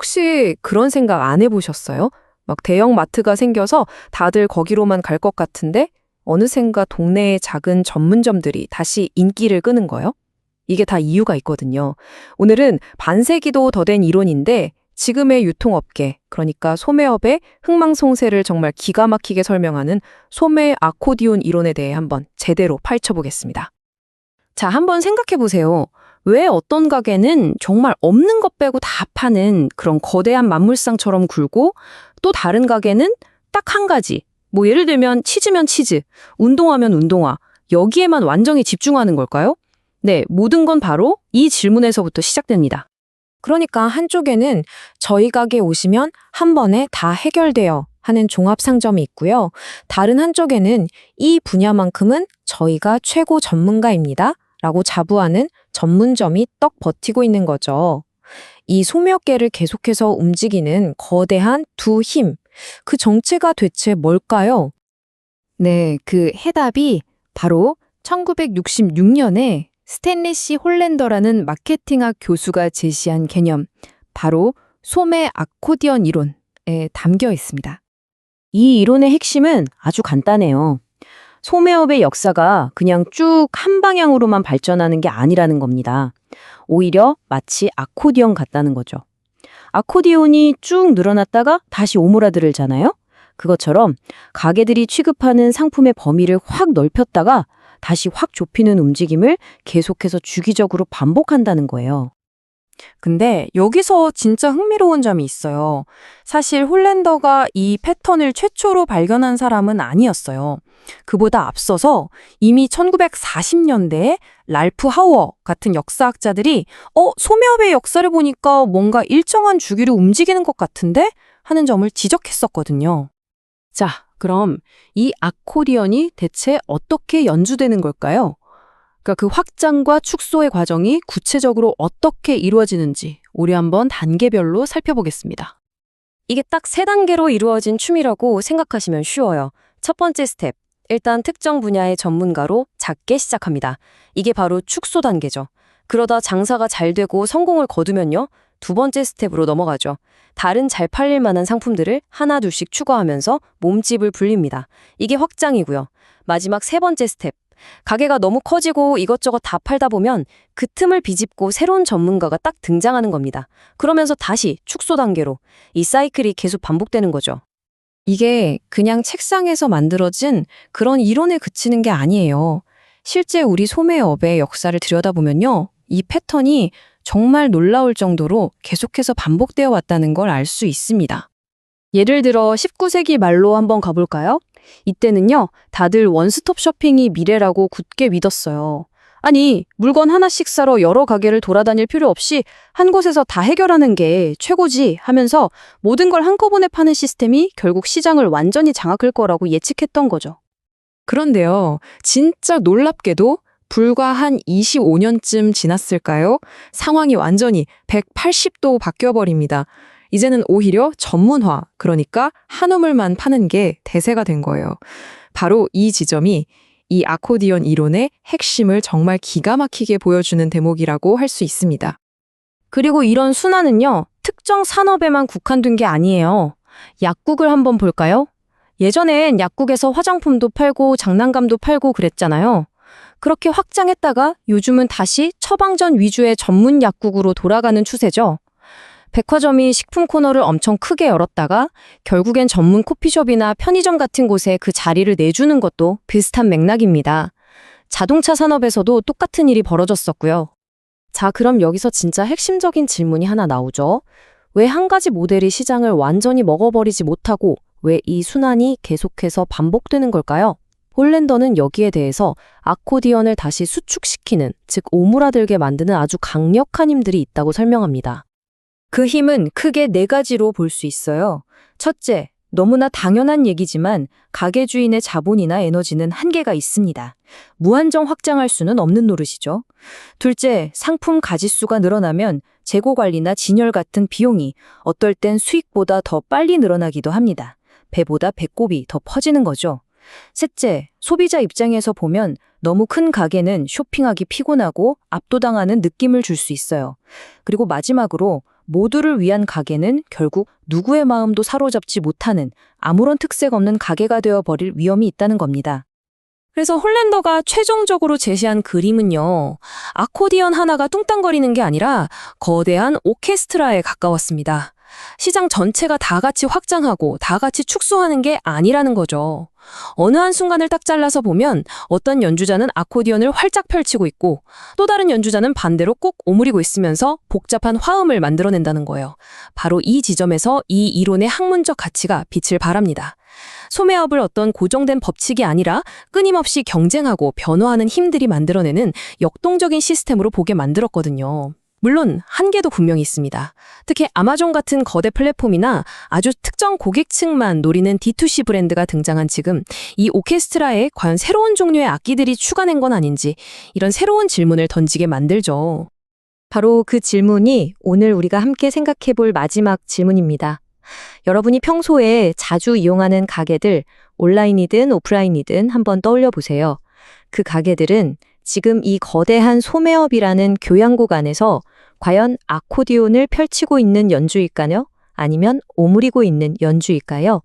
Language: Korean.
혹시 그런 생각 안 해보셨어요? 막 대형 마트가 생겨서 다들 거기로만 갈 것 같은데 어느샌가 동네의 작은 전문점들이 다시 인기를 끄는 거요? 이게 다 이유가 있거든요. 오늘은 반세기도 더 된 이론인데 지금의 유통업계, 그러니까 소매업의 흥망성쇠를 정말 기가 막히게 설명하는 소매 아코디온 이론에 대해 한번 제대로 파헤쳐 보겠습니다. 자, 한번 생각해 보세요. 왜 어떤 가게는 정말 없는 것 빼고 다 파는 그런 거대한 만물상처럼 굴고 또 다른 가게는 딱 한 가지. 뭐 예를 들면 치즈면 치즈, 운동화면 운동화. 여기에만 완전히 집중하는 걸까요? 네, 모든 건 바로 이 질문에서부터 시작됩니다. 그러니까 한쪽에는 저희 가게 오시면 한 번에 다 해결돼요 하는 종합 상점이 있고요. 다른 한쪽에는 이 분야만큼은 저희가 최고 전문가입니다. 라고 자부하는 전문점이 떡 버티고 있는 거죠. 이 소매업계를 계속해서 움직이는 거대한 두 힘. 그 정체가 대체 뭘까요? 네, 그 해답이 바로 1966년에 스탠리 시 홀랜더라는 마케팅학 교수가 제시한 개념, 바로 소매 아코디언 이론에 담겨 있습니다. 이 이론의 핵심은 아주 간단해요. 소매업의 역사가 그냥 쭉 한 방향으로만 발전하는 게 아니라는 겁니다. 오히려 마치 아코디언 같다는 거죠. 아코디온이 쭉 늘어났다가 다시 오므라들잖아요. 그것처럼 가게들이 취급하는 상품의 범위를 확 넓혔다가 다시 확 좁히는 움직임을 계속해서 주기적으로 반복한다는 거예요. 근데 여기서 진짜 흥미로운 점이 있어요. 사실 홀랜더가 이 패턴을 최초로 발견한 사람은 아니었어요. 그보다 앞서서 이미 1940년대에 랄프 하우어 같은 역사학자들이 어, 소매업의 역사를 보니까 뭔가 일정한 주기로 움직이는 것 같은데? 하는 점을 지적했었거든요. 자, 그럼 이 아코디언이 대체 어떻게 연주되는 걸까요? 그러니까 그 확장과 축소의 과정이 구체적으로 어떻게 이루어지는지 우리 한번 단계별로 살펴보겠습니다. 이게 딱 세 단계로 이루어진 춤이라고 생각하시면 쉬워요. 첫 번째 스텝. 일단 특정 분야의 전문가로 작게 시작합니다. 이게 바로 축소 단계죠. 그러다 장사가 잘 되고 성공을 거두면요. 두 번째 스텝으로 넘어가죠. 다른 잘 팔릴 만한 상품들을 하나 둘씩 추가하면서 몸집을 불립니다. 이게 확장이고요. 마지막 세 번째 스텝. 가게가 너무 커지고 이것저것 다 팔다 보면 그 틈을 비집고 새로운 전문가가 딱 등장하는 겁니다. 그러면서 다시 축소 단계로 이 사이클이 계속 반복되는 거죠. 이게 그냥 책상에서 만들어진 그런 이론에 그치는 게 아니에요. 실제 우리 소매업의 역사를 들여다보면요. 이 패턴이 정말 놀라울 정도로 계속해서 반복되어 왔다는 걸 알 수 있습니다. 예를 들어 19세기 말로 한번 가볼까요? 이때는요, 다들 원스톱 쇼핑이 미래라고 굳게 믿었어요. 아니, 물건 하나씩 사러 여러 가게를 돌아다닐 필요 없이 한 곳에서 다 해결하는 게 최고지 하면서 모든 걸 한꺼번에 파는 시스템이 결국 시장을 완전히 장악할 거라고 예측했던 거죠. 그런데요, 진짜 놀랍게도 불과 한 25년쯤 지났을까요? 상황이 완전히 180도 바뀌어버립니다. 이제는 오히려 전문화, 그러니까 한우물만 파는 게 대세가 된 거예요. 바로 이 지점이 이 아코디언 이론의 핵심을 정말 기가 막히게 보여주는 대목이라고 할 수 있습니다. 그리고 이런 순환은요, 특정 산업에만 국한된 게 아니에요. 약국을 한번 볼까요? 예전엔 약국에서 화장품도 팔고 장난감도 팔고 그랬잖아요. 그렇게 확장했다가 요즘은 다시 처방전 위주의 전문 약국으로 돌아가는 추세죠. 백화점이 식품 코너를 엄청 크게 열었다가 결국엔 전문 커피숍이나 편의점 같은 곳에 그 자리를 내주는 것도 비슷한 맥락입니다. 자동차 산업에서도 똑같은 일이 벌어졌었고요. 자, 그럼 여기서 진짜 핵심적인 질문이 하나 나오죠. 왜 한 가지 모델이 시장을 완전히 먹어버리지 못하고 왜 이 순환이 계속해서 반복되는 걸까요? 홀랜더는 여기에 대해서 아코디언을 다시 수축시키는, 즉 오므라들게 만드는 아주 강력한 힘들이 있다고 설명합니다. 그 힘은 크게 네 가지로 볼 수 있어요. 첫째, 너무나 당연한 얘기지만 가게 주인의 자본이나 에너지는 한계가 있습니다. 무한정 확장할 수는 없는 노릇이죠. 둘째, 상품 가짓수가 늘어나면 재고 관리나 진열 같은 비용이 어떨 땐 수익보다 더 빨리 늘어나기도 합니다. 배보다 배꼽이 더 퍼지는 거죠. 셋째, 소비자 입장에서 보면 너무 큰 가게는 쇼핑하기 피곤하고 압도당하는 느낌을 줄 수 있어요. 그리고 마지막으로 모두를 위한 가게는 결국 누구의 마음도 사로잡지 못하는 아무런 특색 없는 가게가 되어 버릴 위험이 있다는 겁니다. 그래서 홀랜더가 최종적으로 제시한 그림은요, 아코디언 하나가 뚱땅거리는 게 아니라 거대한 오케스트라에 가까웠습니다. 시장 전체가 다 같이 확장하고 다 같이 축소하는 게 아니라는 거죠. 어느 한 순간을 딱 잘라서 보면 어떤 연주자는 아코디언을 활짝 펼치고 있고 또 다른 연주자는 반대로 꼭 오므리고 있으면서 복잡한 화음을 만들어낸다는 거예요. 바로 이 지점에서 이 이론의 학문적 가치가 빛을 발합니다. 소매업을 어떤 고정된 법칙이 아니라 끊임없이 경쟁하고 변화하는 힘들이 만들어내는 역동적인 시스템으로 보게 만들었거든요. 물론 한계도 분명히 있습니다. 특히 아마존 같은 거대 플랫폼이나 아주 특정 고객층만 노리는 D2C 브랜드가 등장한 지금 이 오케스트라에 과연 새로운 종류의 악기들이 추가된 건 아닌지 이런 새로운 질문을 던지게 만들죠. 바로 그 질문이 오늘 우리가 함께 생각해 볼 마지막 질문입니다. 여러분이 평소에 자주 이용하는 가게들, 온라인이든 오프라인이든 한번 떠올려 보세요. 그 가게들은 지금 이 거대한 소매업이라는 교향곡 안에서 과연 아코디온을 펼치고 있는 연주일까요? 아니면 오므리고 있는 연주일까요?